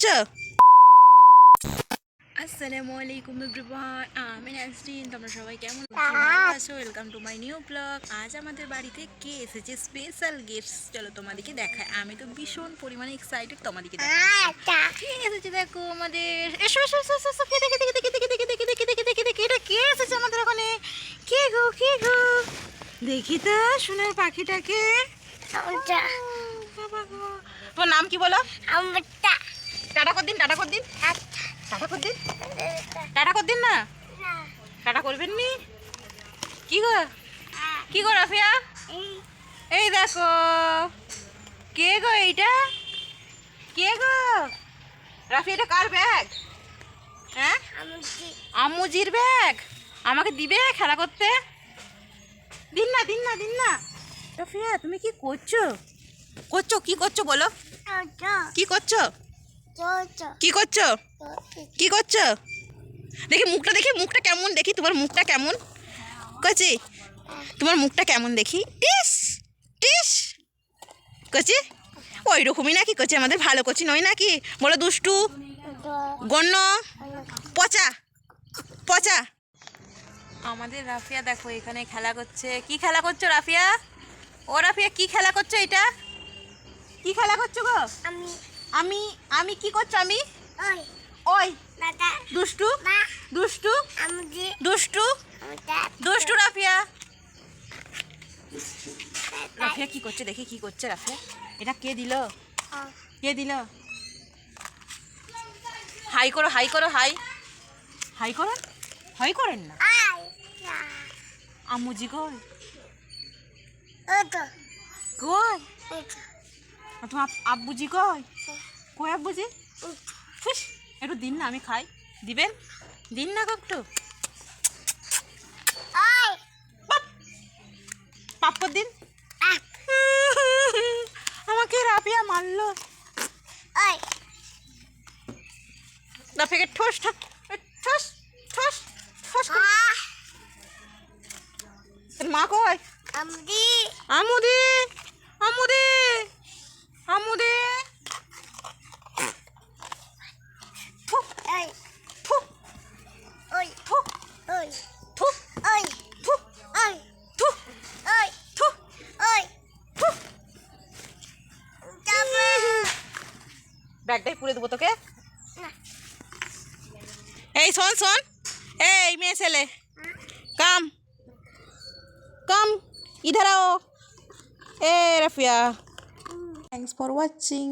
করছ আসসালামু আলাইকুম এভরিওয়ান আমি নাজরিন তোমরা সবাই কেমন আছো? Welcome to my new blog আজ আমাদের বাড়িতে কে এসেছে স্পেশাল গেস্ট চলো তোমাদেরকে দেখায় আমি তো ভীষণ পরিমাণে এক্সাইটেড তোমাদেরকে কে এসেছে দেখো আমাদের এসো এসো এসো এসো, কে দেখে দেখে দেখে দেখে দেখে দেখে দেখে দেখে দেখে দেখে এটা কে এসেছে আমাদের ওখানে কে গো কে গো দেখি তো সোনার পাখিটাকে বাবা গো তোমার নাম কি বলো আমটা টাটা কর দিন টাটা কর দিন। টাটা কর দিন। টাটা কর দিন না? টাটা করবেন নি? কি গো? কি গো রাফিয়া? এই দেখো। কে গো এইটা? কে গো? রাফি এটা কার ব্যাগ? হ্যাঁ? আমুজির ব্যাগ? আমাকে দিবে খেলা করতে? দিন না দিন না দিন না। রাফিয়া তুমি কি করছ? করছ কি করছ বলো? আমটা কি করছ? কি করছ? কি করছ? দেখি মুখটা দেখি মুখটা কেমন দেখি? তোমার মুখটা কেমন? কচি তোমার মুখটা কেমন দেখি? টিস টিস। কচি ওই রকমই নাকি? কচি আমাদের ভালো কচি নয় নাকি? বলো দুষ্টু। গণ্য। পচা। পচা। আমাদের রাফিয়া দেখো এখানে খেলা করছে। কি খেলা করছ রাফিয়া? ও রাফিয়া কি খেলা করছ এটা? কি খেলা করছ গো? আমি আমি আমি কি করছ আমি? ওই। দুষ্টু? দুষ্টু? দুষ্টু? দুষ্টু রাফিয়া। রাফিয়া কি করছে? দেখি কি করছে রাফিয়া। এটা কে দিল? কে দিল? হাই করো হাই করো হাই। হাই করো হাই করেন না। আমুজি কই? কই? তোমার আব্বুজি কই? কয়েক বুঝি একটু দিন না আমি খাই। দিবেন? দিন না একটু পাপ্পর দিন। আমাকে রাপিয়া মারলো। রাফিকে ঠোস ঠোস ঠোস ঠোস মা কয় আমুদি। আমুদি আমুদি আমুদি। ব্যাগটাই পুড়ে দেবো তোকে। এই শোন শোন। এই মেয়ে ছেলে। কাম। কাম। ইধার আও। এ রাফিয়া। Thanks for watching